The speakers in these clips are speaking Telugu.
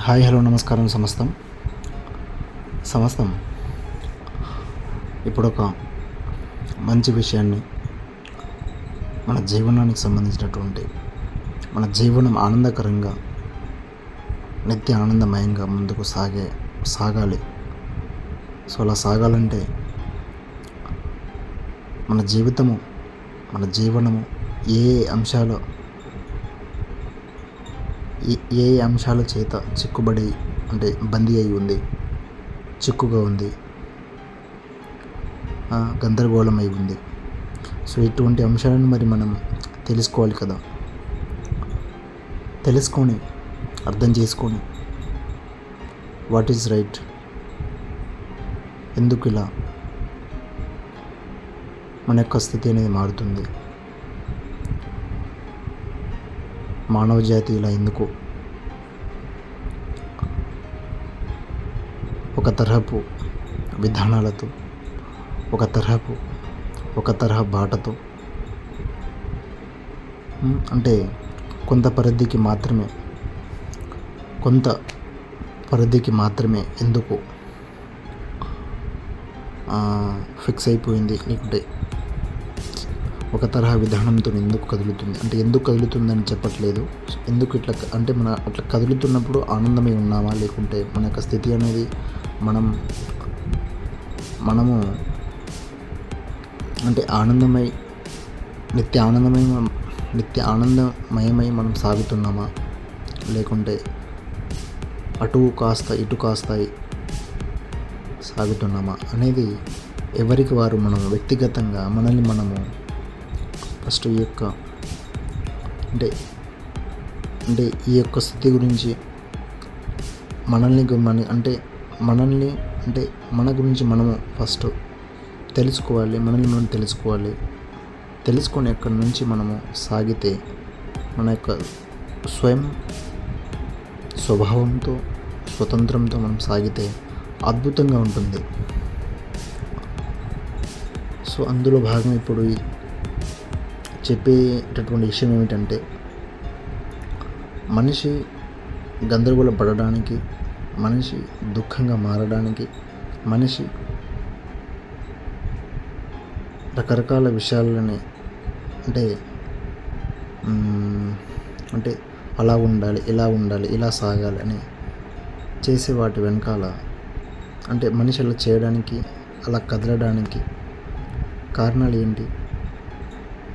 హాయ్ హలో నమస్కారం సమస్తం. సమస్తం. ఇప్పుడు ఒక మంచి విషయాన్ని మన జీవనానికి సంబంధించినటువంటి మన జీవనం ఆనందకరంగా నిత్య ఆనందమయంగా ముందుకు సాగే సాగాలి. సో అలా సాగాలంటే మన జీవితము మన జీవనము ఏ ఏ అంశాలు ఏ- ఏ ఏ అంశాల చేత చిక్కుబడి అంటే బందీ అయి ఉంది చిక్కుగా ఉంది ఆ, గందరగోళం అయి ఉంది. సో ఇటువంటి అంశాలను మరి మనం తెలుసుకోవాలి కదా. తెలుసుకొని అర్థం చేసుకొని వాట్ ఈజ్ రైట్ ఎందుకు ఇలా? మన యొక్క స్థితి అనేది మారుతుంది. మానవ జాతి ఇలా ఎందుకు ఒక తరహపు విధానాలతో ఒక తరహపు ఒక తరహా బాటతో అంటే కొంత పరిధికి మాత్రమే కొంత పరిధికి మాత్రమే ఎందుకు ఫిక్స్ అయిపోయింది లేకుంటే ఒక తరహా విధానంతో ఎందుకు కదులుతుంది? అంటే ఎందుకు కదులుతుందని చెప్పట్లేదు. ఎందుకు ఇట్లా అంటే మన అట్లా కదులుతున్నప్పుడు ఆనందమై ఉన్నామా? లేకుంటే మన యొక్క స్థితి అనేది మనం మనము అంటే ఆనందమై నిత్య ఆనందమై నిత్య ఆనందమయమై మనం సాగుతున్నామా? లేకుంటే అటు కాస్త ఇటు కాస్తాయి సాగుతున్నామా? అనేది ఎవరికి వారు మనం వ్యక్తిగతంగా మనల్ని మనము ఫస్ట్ ఈ యొక్క అంటే అంటే ఈ యొక్క స్థితి గురించి మనల్ని మన అంటే మనల్ని అంటే మన గురించి మనము ఫస్ట్ తెలుసుకోవాలి మనల్ని మనం తెలుసుకోవాలి. తెలుసుకొని అక్కడి నుంచి మనము సాగితే మన యొక్క స్వయం స్వభావంతో స్వతంత్రంతో మనం సాగితే అద్భుతంగా ఉంటుంది. సో అందులో భాగం ఇప్పుడు ఈ చెప్పేటటువంటి విషయం ఏమిటంటే మనిషి గందరగోళ పడడానికి మనిషి దుఃఖంగా మారడానికి మనిషి రకరకాల విషయాలని అంటే అంటే అలా ఉండాలి ఇలా ఉండాలి ఇలా సాగాలి అని చేసే వాటి వెనకాల అంటే మనిషి అలా చేయడానికి అలా కదలడానికి కారణాలు ఏంటి?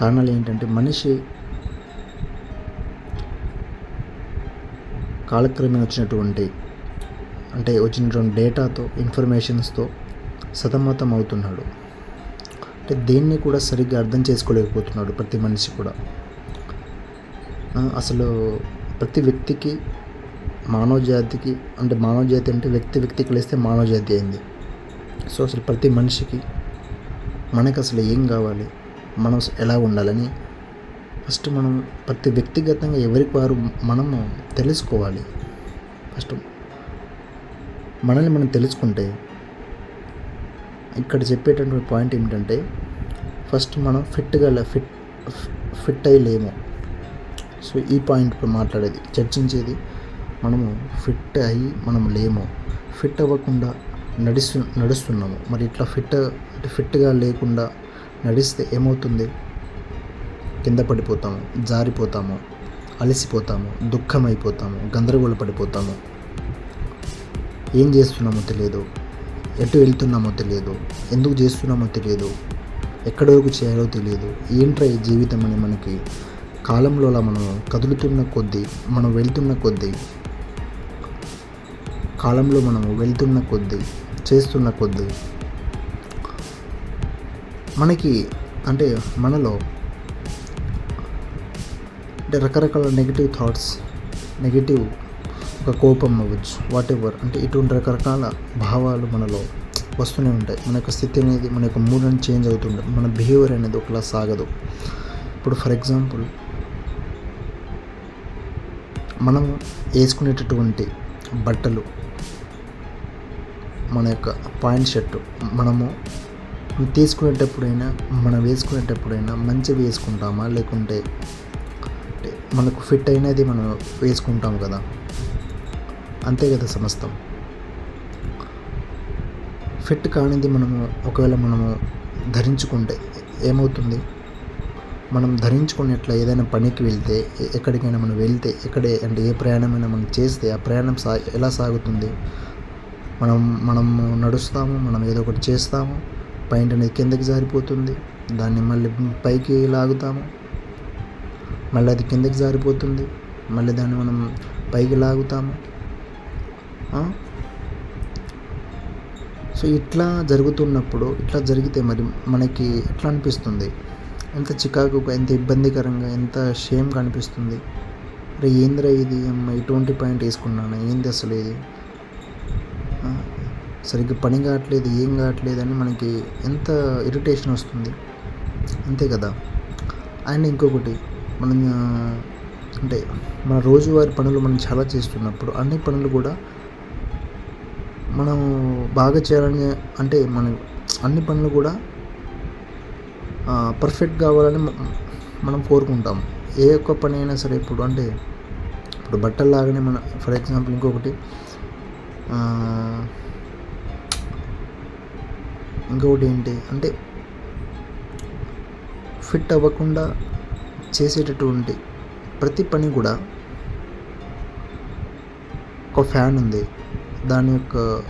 కారణాలు ఏంటంటే మనిషి కాలక్రమేణ వచ్చినటువంటి అంటే వచ్చినటువంటి డేటాతో ఇన్ఫర్మేషన్స్తో సతమతం అవుతున్నాడు. అంటే దేన్ని కూడా సరిగ్గా అర్థం చేసుకోలేకపోతున్నాడు ప్రతి మనిషి కూడా. అసలు ప్రతి వ్యక్తికి మానవ జాతికి అంటే మానవ జాతి అంటే వ్యక్తి వ్యక్తికి లేస్తే మానవ జాతి అయింది. సో అసలు ప్రతి మనిషికి మనకు అసలు ఏం కావాలి? మనం ఎలా ఉండాలని ఫస్ట్ మనం ప్రతి వ్యక్తిగతంగా ఎవరికి వారు మనము తెలుసుకోవాలి. ఫస్ట్ మనల్ని మనం తెలుసుకుంటే ఇక్కడ చెప్పేటటువంటి పాయింట్ ఏమిటంటే ఫస్ట్ మనం ఫిట్గా ఫిట్ ఫిట్ అయ్యి లేము సో ఈ పాయింట్ ఇప్పుడు మాట్లాడేది. చర్చించేది మనము ఫిట్ అయ్యి మనం లేము. ఫిట్ అవ్వకుండా నడుస్తు నడుస్తున్నాము. మరి ఇట్లా ఫిట్ అంటే ఫిట్గా లేకుండా నడిస్తే ఏమవుతుంది? కింద పడిపోతాము జారిపోతాము అలసిపోతాము దుఃఖం అయిపోతాము గందరగోళ పడిపోతాము. ఏం చేస్తున్నామో తెలియదు. ఎటు వెళ్తున్నామో తెలియదు. ఎందుకు చేస్తున్నామో తెలియదు. ఎక్కడి వరకు చేయాలో తెలియదు. ఏంట్రా ఈ జీవితం అని మనకి? కాలంలో మనం కదులుతున్న కొద్దీ మనం వెళ్తున్న కొద్దీ కాలంలో మనం వెళ్తున్న కొద్దీ చేస్తున్న కొద్దీ మనకి అంటే మనలో అంటే రకరకాల నెగిటివ్ థాట్స్ నెగిటివ్ ఒక కోపం అవ్వచ్చు వాట్ ఎవర్ అంటే ఇటువంటి రకరకాల భావాలు మనలో వస్తూనే ఉంటాయి. మన యొక్క స్థితి అనేది మన యొక్క మూడ్ అనేది చేంజ్ అవుతుండే మన బిహేవియర్ అనేది ఒకలా సాగదు. ఇప్పుడు ఫర్ ఎగ్జాంపుల్ మనం వేసుకునేటటువంటి బట్టలు మన యొక్క పాయింట్ షర్టు మనము తీసుకునేటప్పుడైనా మనం వేసుకునేటప్పుడైనా మంచివి వేసుకుంటామా? లేకుంటే మనకు ఫిట్ అయినది మనం వేసుకుంటాం కదా? అంతే కదా సమస్తం. ఫిట్ కానిది మనము ఒకవేళ మనము ధరించుకుంటే ఏమవుతుంది? మనం ధరించుకున్నట్ల ఏదైనా పనికి వెళ్తే ఎక్కడికైనా మనం వెళ్తే ఎక్కడే అంటే ఏ ప్రయాణమైనా మనం చేస్తే ఆ ప్రయాణం సా ఎలా సాగుతుంది? మనం మనము నడుస్తాము మనం ఏదో ఒకటి చేస్తాము పైంట్ అనేది కిందకి జారిపోతుంది. దాన్ని మళ్ళీ పైకి లాగుతాము. మళ్ళీ అది కిందకి జారిపోతుంది. మళ్ళీ దాన్ని మనం పైకి లాగుతాము. సో ఇట్లా జరుగుతున్నప్పుడు ఇట్లా జరిగితే మరి మనకి ఎట్లా అనిపిస్తుంది? ఎంత చికాకుగా ఎంత ఇబ్బందికరంగా ఎంత షేమ్ అనిపిస్తుంది? అరే ఏందిరా ఇది? అమ్మ ఇటువంటి పాయింట్ వేసుకున్నాను? ఏంది అసలు ఇది? సరిగ్గా పని కావట్లేదు ఏం కావట్లేదు అని మనకి ఎంత ఇరిటేషన్ వస్తుంది. అంతే కదా. అండ్ ఇంకొకటి మనం అంటే మన రోజువారి పనులు మనం చాలా చేస్తున్నప్పుడు అన్ని పనులు కూడా మనం బాగా చేయాలని అంటే మనం అన్ని పనులు కూడా పర్ఫెక్ట్ కావాలని మనం కోరుకుంటాం. ఏ ఒక్క పని అయినా సరే ఇప్పుడు అంటే ఇప్పుడు బట్టలు లాగానే మన ఫర్ ఎగ్జాంపుల్ ఇంకొకటి ఇంకొకటి ఏంటి అంటే ఫిట్ అవ్వకుండా చేసేటటువంటి ప్రతి పని కూడా ఒక ఫ్యాన్ ఉంది. దాని యొక్క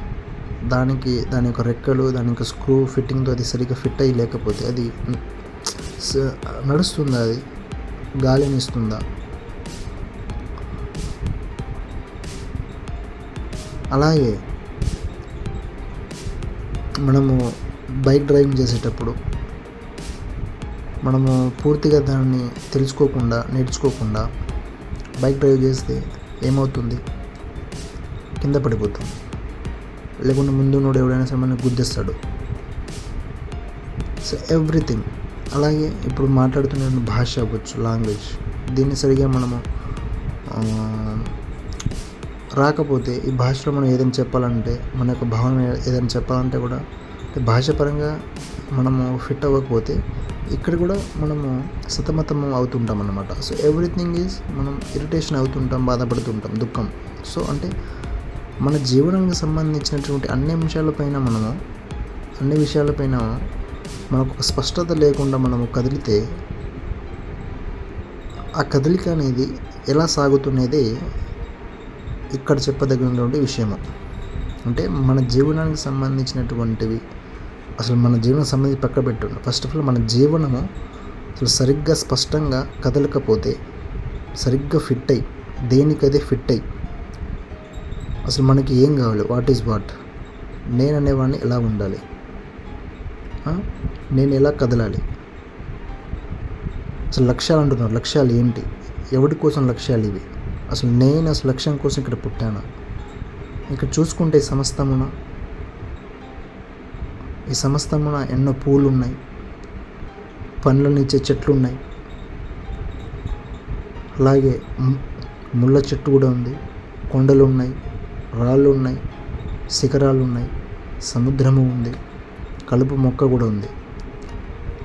దానికి దాని యొక్క రెక్కలు దాని యొక్క స్క్రూ ఫిట్టింగ్తో అది సరిగ్గా ఫిట్ అయ్యి లేకపోతే అది స- నడుస్తుందా అది? గాలిని ఇస్తుందా అలాగే మనము బైక్ డ్రైవింగ్ చేసేటప్పుడు మనము పూర్తిగా దాన్ని తెలుసుకోకుండా నేర్చుకోకుండా బైక్ డ్రైవ్ చేస్తే ఏమవుతుంది? కింద పడిపోతాం లేకుంటే ముందు నోడు ఎవడైనా సరే మనకు గుద్దేస్తాడు. సో ఎవ్రీథింగ్ అలాగే ఇప్పుడు మాట్లాడుతున్న భాష అవ్వచ్చు లాంగ్వేజ్ దీన్ని సరిగా మనము రాకపోతే ఈ భాషలో మనం ఏదైనా చెప్పాలంటే మన యొక్క భావన ఏదైనా చెప్పాలంటే కూడా భాషపరంగా భాష పరంగా మనము ఫిట్ అవ్వకపోతే ఇక్కడ కూడా మనము సతమతం అవుతుంటాం అన్నమాట. సో ఎవ్రీథింగ్ ఈజ్ మనం ఇరిటేషన్ అవుతుంటాం బాధపడుతుంటాం దుఃఖం. సో అంటే మన జీవనానికి సంబంధించినటువంటి అన్ని అంశాలపైన మనము అన్ని విషయాలపైన మనకు ఒక స్పష్టత లేకుండా మనము కదిలితే ఆ కదలిక అనేది ఎలా సాగుతున్నది ఇక్కడ చెప్పదగినటువంటి విషయము. అంటే మన జీవనానికి సంబంధించినటువంటివి అసలు మన జీవనం సంబంధించి పక్క పెట్టు ఫస్ట్ ఆఫ్ ఆల్ మన జీవనము అసలు సరిగ్గా స్పష్టంగా కదలకపోతే సరిగ్గా ఫిట్ అయ్యి దేనికదే ఫిట్ అయ్యి అసలు మనకి ఏం కావాలి? వాట్ ఈజ్ వాట్ నేను అనేవాడిని ఎలా ఉండాలి? నేను ఎలా కదలాలి? అసలు లక్ష్యాలు అంటున్నారు. లక్ష్యాలు ఏంటి? ఎవరి కోసం లక్ష్యాలు ఇవి? అసలు నేను అసలు లక్ష్యం కోసం ఇక్కడ పుట్టాను? ఇక్కడ చూసుకుంటే సమస్తమునా సమస్తమున ఈ సమస్తమున ఎన్నో పూలు ఉన్నాయి పండ్లను ఇచ్చే చెట్లు ఉన్నాయి అలాగే ముళ్ళ చెట్టు కూడా ఉంది. కొండలు ఉన్నాయి రాళ్ళు ఉన్నాయి శిఖరాలు ఉన్నాయి సముద్రము ఉంది. కలుపు మొక్క కూడా ఉంది.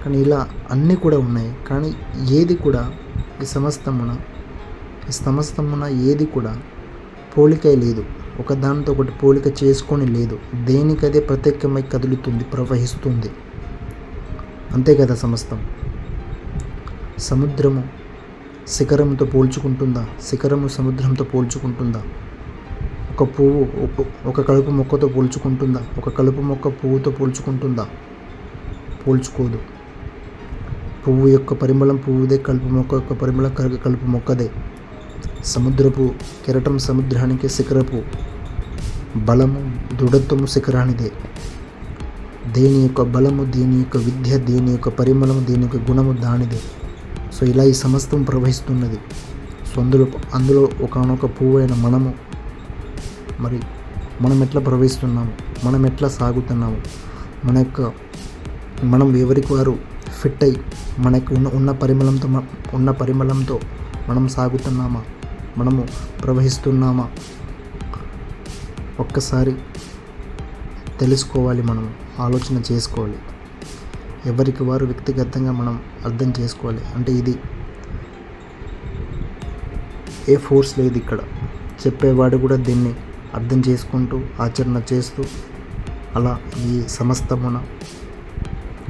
కానీ ఇలా అన్నీ కూడా ఉన్నాయి. కానీ ఏది కూడా ఈ సమస్తమున ఈ సమస్తమున ఏది కూడా పోలిక లేదు. ఒకదానితో ఒకటి పోలిక చేసుకొని లేదు. దేనికదే ప్రత్యేకమై కదులుతుంది ప్రవహిస్తుంది. అంతే కదా సమస్తం. సముద్రము శిఖరంతో పోల్చుకుంటుందా? శిఖరము సముద్రంతో పోల్చుకుంటుందా? ఒక పువ్వు ఒక- ఒక కలుపు మొక్కతో పోల్చుకుంటుందా? ఒక కలుపు మొక్క పువ్వుతో పోల్చుకుంటుందా? పోల్చుకోదు. పువ్వు యొక్క పరిమళం పువ్వుదే కలుపు మొక్క యొక్క పరిమళం కలుపు మొక్కదే. సముద్రపు కెరటం సముద్రానికి శిఖరపు బలము దృఢత్వము శిఖరానిదే. దేని యొక్క బలము దేని యొక్క విద్య దేని యొక్క పరిమళము దేని యొక్క గుణము దానిదే. సో ఇలా ఈ సమస్తం ప్రవహిస్తున్నది. సో అందులో అందులో ఒకనొక పువ్వు అయిన మనము మరి మనం ఎట్లా ప్రవహిస్తున్నాము? మనం ఎట్లా సాగుతున్నాము? మన యొక్క మనం ఎవరికి వారు ఫిట్ అయి మనకు ఉన్న ఉన్న పరిమళంతో ఉన్న పరిమళంతో మనం సాగుతున్నామా? మనము ప్రవహిస్తున్నామా? ఒక్కసారి తెలుసుకోవాలి మనం ఆలోచన చేసుకోవాలి. ఎవరికి వారు వ్యక్తిగతంగా మనం అర్థం చేసుకోవాలి. అంటే ఇది ఏ ఫోర్స్ లేదు ఇక్కడ. చెప్పేవాడు కూడా దీన్ని అర్థం చేసుకుంటూ ఆచరణ చేస్తూ అలా ఈ సమస్తమున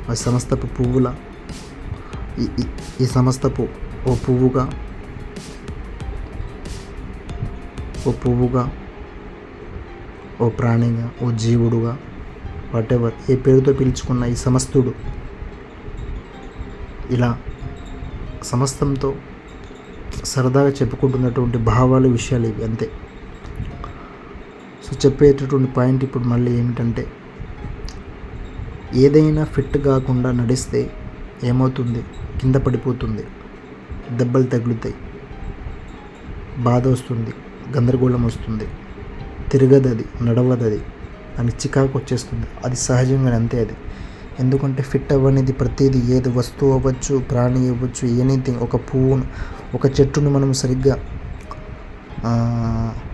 ఆ సమస్తపు పువ్వుల ఈ ఈ- సమస్తపు ఓ పువ్వుగా ఓ పువ్వుగా ఓ ప్రాణిగా ఓ జీవుడుగా వాటెవర్ ఏ పేరుతో పిలుచుకున్న ఈ సమస్తుడు. ఇలా సమస్తంతో సరదాగా చెప్పుకుంటున్నటువంటి భావాలు విషయాలు ఇవి అంతే. సో చెప్పేటటువంటి పాయింట్ ఇప్పుడు మళ్ళీ ఏమిటంటే ఏదైనా ఫిట్ కాకుండా నడిస్తే ఏమవుతుంది? కింద పడిపోతుంది. దెబ్బలు తగులుతాయి. బాధ వస్తుంది. గందరగోళం వస్తుంది. తిరగదది నడవదది. అని చికాకు వచ్చేస్తుంది. అది సహజంగా అంతే అది. ఎందుకంటే ఫిట్ అవ్వనేది ప్రతిదీ ఏది వస్తువు అవ్వచ్చు ప్రాణి అవ్వచ్చు ఎనీథింగ్ ఒక పువ్వును ఒక చెట్టును మనం సరిగ్గా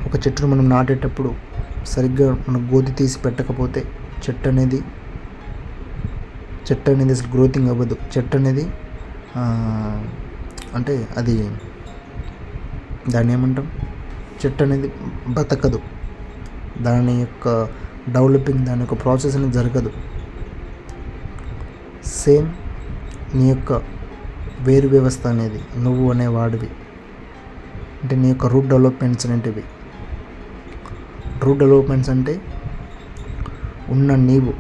ఒక చెట్టును మనం నాటేటప్పుడు సరిగ్గా మనం గోతి తీసి పెట్టకపోతే చెట్టు అనేది చెట్టు అనేది అసలు గ్రోతింగ్ అవ్వదు. చెట్టు అనేది అంటే అది దాన్ని ఏమంటాం? చెట్టు అనేది బతకదు. దాని యొక్క డెవలపింగ్ దాని యొక్క ప్రాసెస్ అనేది జరగదు. సేమ్ నీ యొక్క వేరు వ్యవస్థ అనేది నువ్వు అనే వాడివి. అంటే నీ యొక్క రూట్ డెవలప్మెంట్స్ అనేటివి. రూట్ డెవలప్మెంట్స్ అంటే ఉన్న నీవు.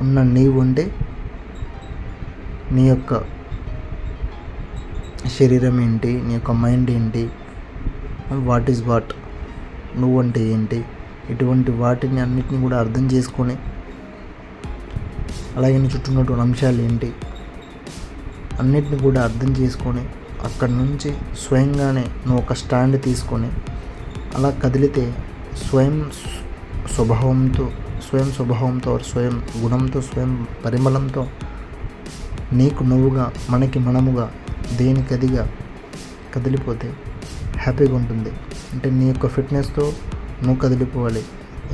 ఉన్న నీవు అంటే నీ యొక్క శరీరం ఏంటి నీ యొక్క మైండ్ ఏంటి వాట్ ఈజ్ వాట్? నువ్వు అంటే ఏంటి? ఇటువంటి వాటిని అన్నిటిని కూడా అర్థం చేసుకొని అలాగే నీ చుట్టూ ఉన్నటువంటి అంశాలు ఏంటి? అన్నిటిని కూడా అర్థం చేసుకొని అక్కడి నుంచి స్వయంగానే నువ్వు ఒక స్టాండ్ తీసుకొని అలా కదిలితే స్వయం స్వభావంతో స్వయం స్వభావంతో స్వయం గుణంతో స్వయం పరిమళంతో నీకు నువ్వుగా మనకి మనముగా దేనికదిగా కదిలిపోతే హ్యాపీగా ఉంటుంది అంటే నీ యొక్క ఫిట్నెస్తో నువ్వు కదిలిపోవాలి.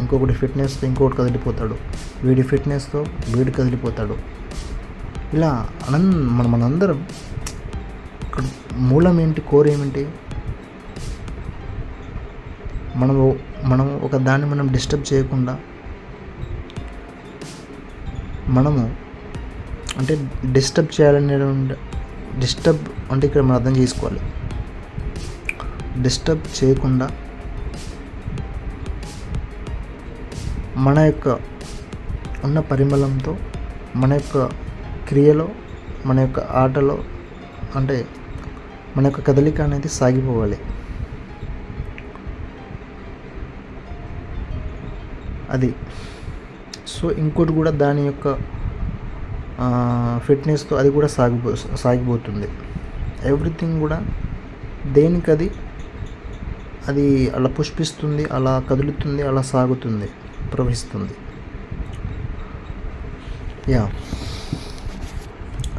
ఇంకొకటి ఫిట్నెస్తో ఇంకొకటి కదిలిపోతాడు. వీడి ఫిట్నెస్తో వీడు కదిలిపోతాడు. ఇలా అనం మన మనందరం ఇక్కడ మూలం ఏంటి కోర్ ఏమిటి మనము మనం ఒక దాన్ని మనం డిస్టర్బ్ చేయకుండా మనము అంటే డిస్టర్బ్ చేయాలనే డిస్టర్బ్ అంటే ఇక్కడ మనం అర్థం చేసుకోవాలి. డిస్టర్బ్ చేయకుండా మన యొక్క ఉన్న పరిమళంతో మన యొక్క క్రియలో మన యొక్క ఆటలో అంటే మన యొక్క కదలిక అనేది సాగిపోవాలి. అది. సో ఇంకోటి కూడా దాని యొక్క ఫిట్నెస్తో అది కూడా సాగిపో సాగిపోతుంది. ఎవ్రీథింగ్ కూడా దేనికది అది అది అలా పుష్పిస్తుంది అలా కదులుతుంది అలా సాగుతుంది ప్రవహిస్తుంది. యా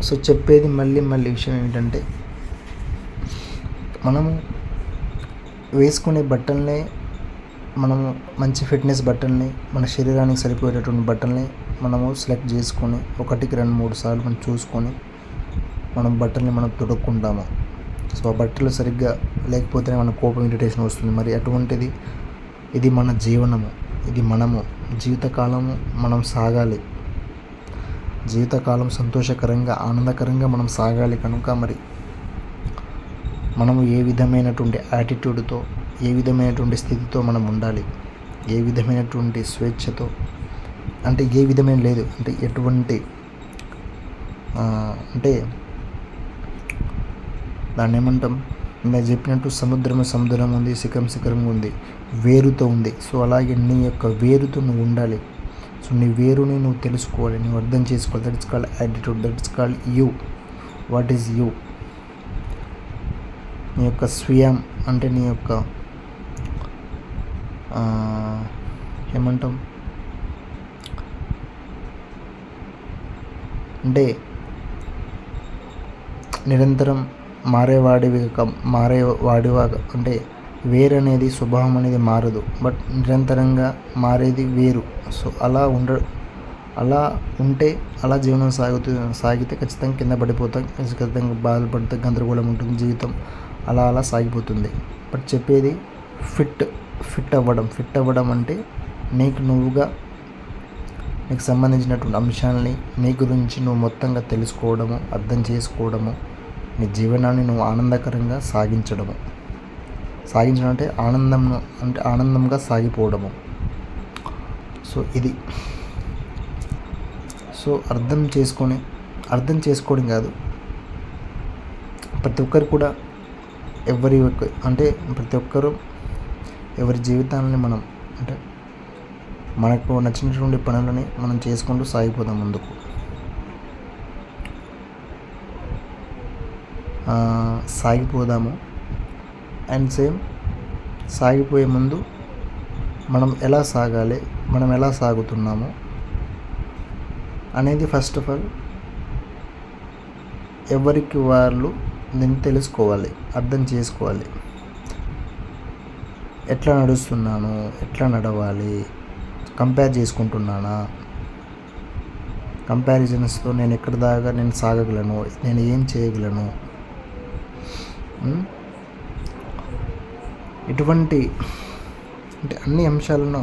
సో చెప్పేది మళ్ళీ మళ్ళీ విషయం ఏమిటంటే మనము వేసుకునే బట్టల్నే మనము మంచి ఫిట్నెస్ బట్టల్ని మన శరీరానికి సరిపోయేటటువంటి బట్టల్ని మనము సెలెక్ట్ చేసుకొని ఒకటికి రెండు మూడు సార్లు మనం చూసుకొని మనం బట్టల్ని మనం తొడుక్కుంటాము. సో ఆ బట్టలు సరిగ్గా లేకపోతేనే మన కోపం ఇరిటేషన్ వస్తుంది. మరి అటువంటిది ఇది మన జీవనము ఇది మనము. జీవితకాలము మనం సాగాలి. జీవితకాలం సంతోషకరంగా ఆనందకరంగా మనం సాగాలి కనుక మరి మనము ఏ విధమైనటువంటి యాటిట్యూడ్తో ఏ విధమైనటువంటి స్థితితో మనం ఉండాలి? ఏ విధమైనటువంటి స్వేచ్ఛతో? అంటే ఏ విధమైన లేదు. అంటే ఎటువంటి అంటే దాన్ని ఏమంటాం? నేను చెప్పినట్టు సముద్రం సముద్రం ఉంది శిఖరం శిఖరం ఉంది వేరుతో ఉంది. సో అలాగే నీ యొక్క వేరుతో నువ్వు ఉండాలి. సో నీ వేరుని నువ్వు తెలుసుకోవాలి నువ్వు అర్థం చేసుకోవాలి. That is called attitude that is called you what is you నీ యొక్క స్వయం అంటే నీ యొక్క ఏమంటాం? అంటే నిరంతరం మారేవాడివి క- మారేవాడివా అంటే వేరు అనేది స్వభావం అనేది మారదు. బట్ నిరంతరంగా మారేది వేరు. సో అలా ఉండ అలా ఉంటే అలా జీవనం సాగుతూ సాగితే ఖచ్చితంగా కింద పడిపోతాం. ఖచ్చితంగా బాధపడితే గందరగోళం ఉంటుంది జీవితం. అలా అలా సాగిపోతుంది. బట్ చెప్పేది ఫిట్ ఫిట్ అవ్వడం. ఫిట్ అవ్వడం అంటే నీకు నువ్వుగా నీకు సంబంధించినటువంటి అంశాలని నీ గురించి నువ్వు మొత్తంగా తెలుసుకోవడము అర్థం చేసుకోవడము నీ జీవనాన్ని నువ్వు ఆనందకరంగా సాగించడము. సాగించడం అంటే ఆనందం అంటే ఆనందంగా సాగిపోవడము. సో ఇది. సో అర్థం చేసుకొని అర్థం చేసుకోవడం కాదు. ప్రతి ఒక్కరు కూడా ఎవరి అంటే ప్రతి ఒక్కరు ఎవరి జీవితాలని మనం అంటే మనకు నచ్చినటువంటి పనులని మనం చేసుకుంటూ సాగిపోదాం ముందుకు. సాగిపోదాము. అండ్ సేమ్ సాగిపోయే ముందు మనం ఎలా సాగాలి మనం ఎలా సాగుతున్నాము అనేది ఫస్ట్ ఆఫ్ ఆల్ ఎవరికి వాళ్ళు నేను తెలుసుకోవాలి అర్థం చేసుకోవాలి. ఎట్లా నడుస్తున్నాను ఎట్లా నడవాలి కంపేర్ చేసుకుంటున్నానా? కంపారిజన్స్తో నేను ఎక్కడి దాకా నేను సాగగలను నేను ఏం చేయగలను? ఇటువంటి అంటే అన్ని అంశాలను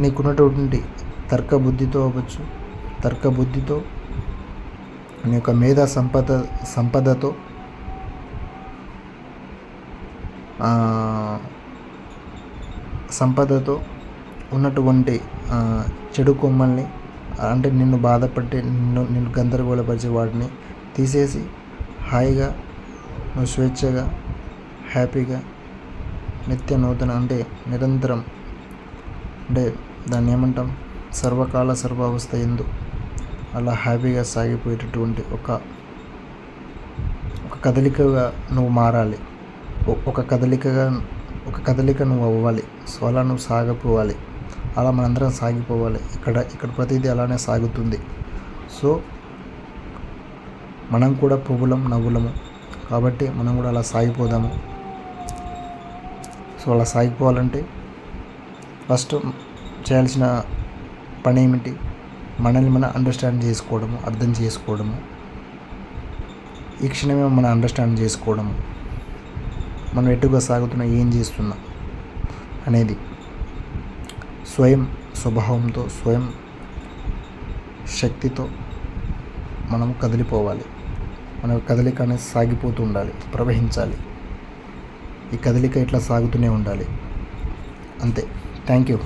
నీకున్నటువంటి తర్క బుద్ధితో అవ్వచ్చు. తర్క బుద్ధితో నీ యొక్క మేధా సంపద సంపదతో సంపదతో ఉన్నటువంటి చెడు కొమ్మల్ని అంటే నిన్ను బాధపడి నిన్ను నిన్ను గందరగోళపరిచే వాటిని తీసేసి హాయిగా నువ్వు స్వేచ్ఛగా హ్యాపీగా నిత్య నూతన అంటే నిరంతరం అంటే దాన్ని ఏమంటాం? సర్వకాల సర్వావస్థ ఎందు అలా హ్యాపీగా సాగిపోయేటటువంటి ఒక ఒక కదలికగా నువ్వు మారాలి. ఒక కదలికగా ఒక కదలిక నువ్వు అవ్వాలి. సో అలా నువ్వు సాగిపోవాలి. అలా మనందరం సాగిపోవాలి. ఇక్కడ ఇక్కడ ప్రతిదీ అలానే సాగుతుంది. సో మనం కూడా పువ్వులం నవ్వులము. కాబట్టి మనం కూడా అలా సాగిపోదాము. సో అలా సాగిపోవాలంటే ఫస్ట్ చేయాల్సిన పని ఏమిటి? మనల్ని మనం అండర్స్టాండ్ చేసుకోవడము అర్థం చేసుకోవడము. ఈ క్షణమే మనం అండర్స్టాండ్ చేసుకోవడము. మనం ఎటుగా సాగుతున్నా ఏం చేస్తున్నా అనేది స్వయం స్వభావంతో స్వయం శక్తితో మనం కదిలిపోవాలి. మన కదలిక అనేది సాగిపోతూ ఉండాలి ప్రవహించాలి. ఈ కదలిక ఇట్లా సాగుతూనే ఉండాలి. అంతే. Thank you